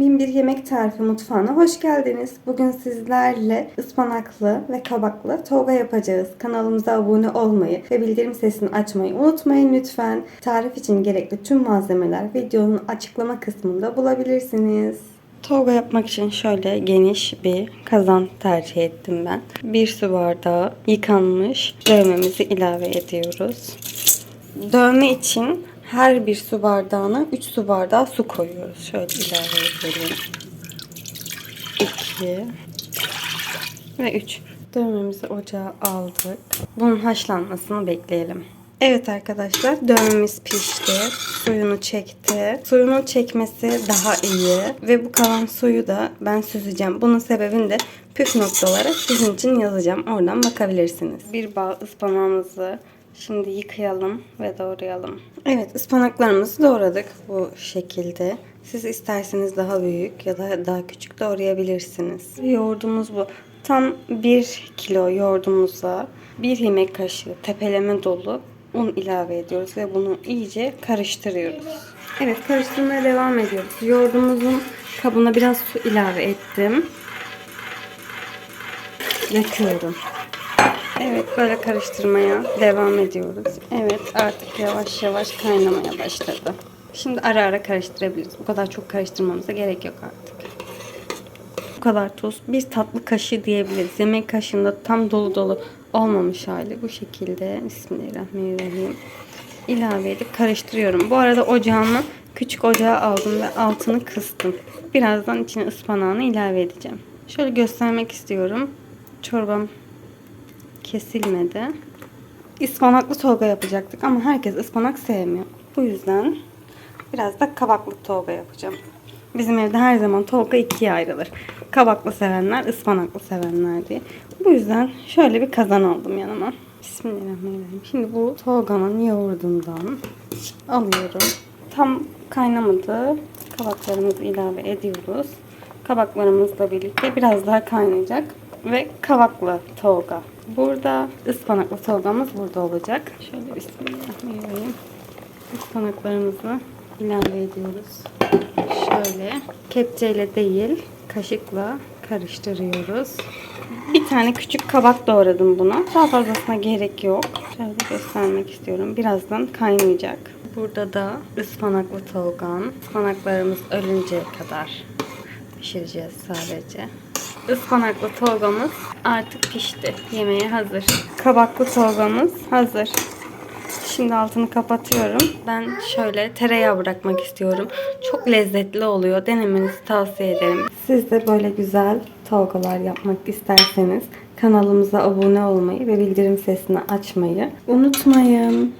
Binbir Yemek Tarifi Mutfağı'na hoş geldiniz. Bugün sizlerle ıspanaklı ve kabaklı toga yapacağız. Kanalımıza abone olmayı ve bildirim sesini açmayı unutmayın lütfen. Tarif için gerekli tüm malzemeler videonun açıklama kısmında bulabilirsiniz. Toga yapmak için şöyle geniş bir kazan tercih ettim ben. Bir su bardağı yıkanmış dövmemizi ilave ediyoruz. Dövme için her bir su bardağına 3 su bardağı su koyuyoruz. Şöyle ilave edelim. 2 ve 3. Dövmemizi ocağa aldık. Bunun haşlanmasını bekleyelim. Evet arkadaşlar dövmemiz pişti. Suyunu çekti. Suyunu çekmesi daha iyi. Ve bu kalan suyu da ben süzeceğim. Bunun sebebini de püf noktaları sizin için yazacağım. Oradan bakabilirsiniz. Bir bağ ıspanağımızı şimdi yıkayalım ve doğrayalım. Evet ıspanaklarımızı doğradık bu şekilde. Siz isterseniz daha büyük ya da daha küçük doğrayabilirsiniz. Yoğurdumuz bu. Tam 1 kilo yoğurdumuza 1 yemek kaşığı tepeleme dolu un ilave ediyoruz ve bunu iyice karıştırıyoruz. Evet karıştırmaya devam ediyoruz. Yoğurdumuzun kabına biraz su ilave ettim. Döküyorum. Evet böyle karıştırmaya devam ediyoruz. Evet artık yavaş yavaş kaynamaya başladı. Şimdi ara ara karıştırabiliriz. Bu kadar çok karıştırmamıza gerek yok artık. Bu kadar tuz. Bir tatlı kaşığı diyebiliriz. Yemek kaşığında tam dolu dolu olmamış hali bu şekilde. Bismillahirrahmanirrahim. İlave edip karıştırıyorum. Bu arada ocağımı küçük ocağa aldım ve altını kıstım. Birazdan içine ıspanağını ilave edeceğim. Şöyle göstermek istiyorum. Çorbam kesilmedi. Ispanaklı tolga yapacaktık ama herkes ıspanak sevmiyor. Bu yüzden biraz da kabaklı tolga yapacağım. Bizim evde her zaman tolga ikiye ayrılır. Kabaklı sevenler, ıspanaklı sevenler diye. Bu yüzden şöyle bir kazan aldım yanıma. Bismillahirrahmanirrahim. Şimdi bu tolganın yoğurdundan alıyorum. Tam kaynamadı. Kabaklarımızı ilave ediyoruz. Kabaklarımızla birlikte biraz daha kaynayacak. Ve kabaklı tolga. Burada ıspanaklı tolgamız burada olacak. Şöyle bismillahirrahmanirrahim. Ispanaklarımızı ilave ediyoruz. Şöyle kepçeyle değil kaşıkla karıştırıyoruz. Bir tane küçük kabak doğradım buna. Daha fazlasına gerek yok. Şöyle göstermek istiyorum. Birazdan kaynayacak. Burada da ıspanaklı tolgan. Ispanaklarımız ölünceye kadar pişireceğiz sadece. Ispanaklı tolgamız artık pişti. Yemeğe hazır. Kabaklı tolgamız hazır. Şimdi altını kapatıyorum. Ben şöyle tereyağı bırakmak istiyorum. Çok lezzetli oluyor. Denemenizi tavsiye ederim. Siz de böyle güzel tolgalar yapmak isterseniz kanalımıza abone olmayı ve bildirim sesini açmayı unutmayın.